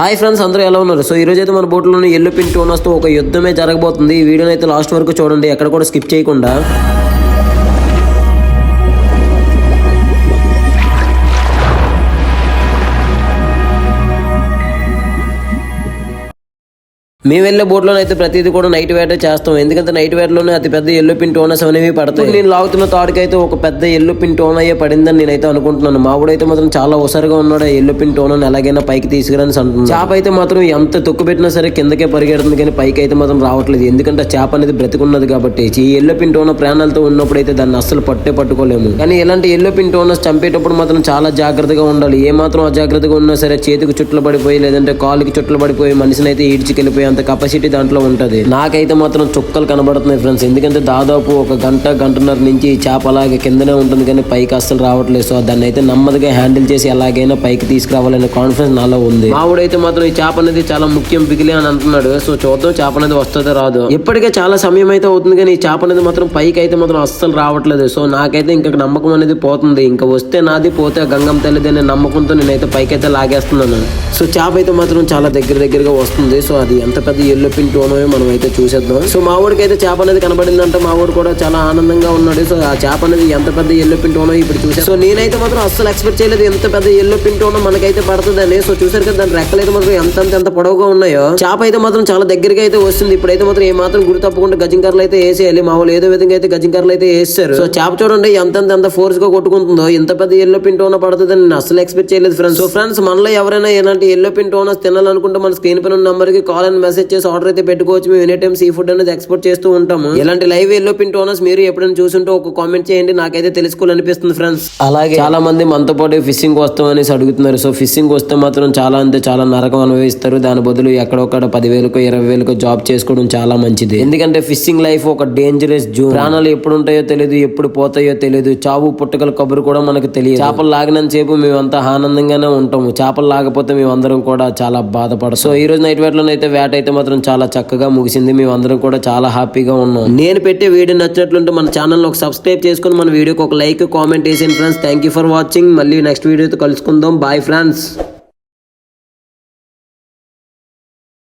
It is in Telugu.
హాయ్ ఫ్రెండ్స్ అందరూ ఎలా ఉన్నారు? సో ఈ అయితే మన బోట్లోని ఎల్లో పిన్ టోనర్స్తో ఒక యుద్ధమే జరగబోతుంది. ఈ వీడియోని అయితే లాస్ట్ వరకు చూడండి ఎక్కడ కూడా స్కిప్ చేయకుండా. మేము వెళ్ళే బోట్లో అయితే ప్రతిదీ కూడా నైట్ వేట చేస్తాం. ఎందుకంటే నైట్ వేటలోనే అతి పెద్ద ఎల్లు పిన్ టోనర్స్ అనేవి పడతాయి. నేను లాగుతున్న తాడుకైతే ఒక పెద్ద ఎల్లు పిన్ టోన్ అయ్యే పడిందని నేనైతే అనుకుంటున్నాను. మావుడైతే అయితే మాత్రం చాలా హుషారుగా ఉన్నాడు ఆ ఎల్లు పిన్ టోన్ ఎలాగైనా పైకి తీసుకురాని అంటున్నాను చేప అయితే మాత్రం ఎంత తొక్కు పెట్టినా సరే కిందకే పరిగెడుతుంది కానీ పైకి అయితే మాత్రం రావట్లేదు. ఎందుకంటే చేప అనేది బ్రతికున్నది కాబట్టి. ఈ ఎల్లో పిన్ టోన ప్రాణాలతో ఉన్నప్పుడు అయితే దాన్ని అస్సలు పట్టే పట్టుకోలేము. కానీ ఇలాంటి ఎల్లో పిన్ టోనర్స్ చంపేటప్పుడు మాత్రం చాలా జాగ్రత్తగా ఉండాలి. ఏ మాత్రం అజాగ్రత్తగా ఉన్నా సరే చేతికి చుట్లు పడిపోయి లేదంటే కాలుకి చుట్లు పడిపోయి మనిషిని అయితే ఈడ్చికెళ్ళిపోయి అంత కెపాసిటీ దాంట్లో ఉంటది. నాకైతే మాత్రం చుక్కలు కనబడుతున్నాయి ఫ్రెండ్స్ ఎందుకంటే దాదాపు ఒక గంట గంటన్నర నుంచి ఈ చేప అలాగే కిందనే ఉంటుంది కానీ పైకి అస్సలు రావట్లేదు. సో దాన్ని అయితే నెమ్మదిగా హ్యాండిల్ చేసి ఎలాగైనా పైకి తీసుకురావాలనే కాన్ఫిడెన్స్ నాలో ఉంది. మావుడైతే మాత్రం ఈ చేప అనేది చాలా ముఖ్యం బిగిలి అని అంటున్నాడు. సో చూద్దాం చేప అనేది వస్తుందో రాదు. ఇప్పటికే చాలా సమయం అయితే అవుతుంది కానీ ఈ చేప అనేది మాత్రం పైకి అయితే మాత్రం అస్సలు రావట్లేదు. సో నాకైతే ఇంకా నమ్మకం అనేది పోతుంది. ఇంకా వస్తే నాది పోతే గంగం తల్లిది అనే నమ్మకంతో నేనైతే పైకి అయితే లాగేస్తున్నాను. సో చేప అయితే మాత్రం చాలా దగ్గర దగ్గరగా వస్తుంది. సో అది ఎంత పెద్ద ఎల్లో పిన్ టోనో మనం అయితే చూసేద్దాం. సో మా ఊడికి అయితే చేప అనేది కనబడిందంటే మా ఊడు కూడా చాలా ఆనందంగా ఉన్నాడు. సో ఆ చేప అనేది ఎంత పెద్ద ఎల్లో పిన్ టోనో ఇప్పుడు చూసా సో నేనైతే మాత్రం అస్సలు ఎక్స్పెక్ట్ చేయలేదు ఎంత పెద్ద ఎల్లో పిన్ టోనో మనకైతే పడుతుందని. సో చూసారు కదా దాని రెక్కలు అయితే మాత్రం ఎంత ఎంత పొడవుగా ఉన్నాయో. చేప అయితే మాత్రం చాలా దగ్గరగా అయితే వస్తుంది. ఇప్పుడైతే మాత్రం ఏ మాత్రం గురి తప్పకుండా గజింకర్లు అయితే వేసేయాలి. మా వాళ్ళు ఏదో విధంగా అయితే గజింకర్లు అయితే వేస్తారు. సో చేప చూడండి ఎంత ఎంత ఫోర్స్గా కొట్టుకుంటుందో. ఇంత పెద్ద ఎల్లో పిన్ టోనో పడుతుందని నేను అసలు ఎక్స్పెక్ట్ చేయలేదు ఫ్రెండ్స్ సో ఫ్రెండ్స్ మనలో ఎవరైనా ఇలాంటి ఎల్లో పిన్ టోనర్స్ తినాలనుకుంటే మన స్క్రీన్ పైన నెంబర్కి కాల్ అండ్ మెసేజ్ చేసి ఆర్డర్ అయితే పెట్టుకోవచ్చు. మేము ఎనీ టైం సీ ఫుడ్ అనేది ఎక్స్పోర్ట్ చేస్తూ ఉంటాము. ఇలాంటి లైవ్ ఎల్లో పిన్ టోనర్స్ మీరు ఎప్పుడైనా చూసుంటే ఒక కామెంట్ చేయండి. నాకైతే తెలుసుకోవాలనిపిస్తుంది ఫ్రెండ్స్ అలాగే చాలా మంది మనతో పాటు ఫిషింగ్ వస్తాం అనేసి అడుగుతున్నారు. సో ఫిషింగ్ వస్తే మాత్రం చాలా అంటే చాలా నరకం అనుభవిస్తారు. దాని బదులు ఎక్కడొక్కడ పదివేలకు ఇరవై వేలకు జాబ్ చేసుకోవడం చాలా మంచిది. ఎందుకంటే ఫిషింగ్ లైఫ్ ఒక డేంజరస్ జూన్ ప్రాణాలు ఎప్పుడు ఉంటాయో తెలియదు ఎప్పుడు పోతాయో తెలియదు చావు పుట్టగల కబురు కూడా మనకు తెలియదు. చేపలు లాగినంత సేపు మేమంతా ఆనందంగానే ఉంటాము. చేపలు లాగపోతే మేమందరం కూడా చాలా బాధపడతాం. సో ఈ రోజు నైట్ వేటలో అయితే వేట అయితే మాత్రం చాలా చక్కగా ముగిసింది. మేమందరం కూడా చాలా హ్యాపీగా ఉన్నాం. నేను పెట్టే వీడియో నచ్చినట్లుంటే మన ఛానల్ ఒక సబ్స్క్రైబ్ చేసుకుని మన వీడియోకి ఒక లైక్ కామెంట్ వేసేయండి friends. Thank you for watching మళ్ళీ నెక్స్ట్ వీడియోతో కలుసుకుందాం. Bye friends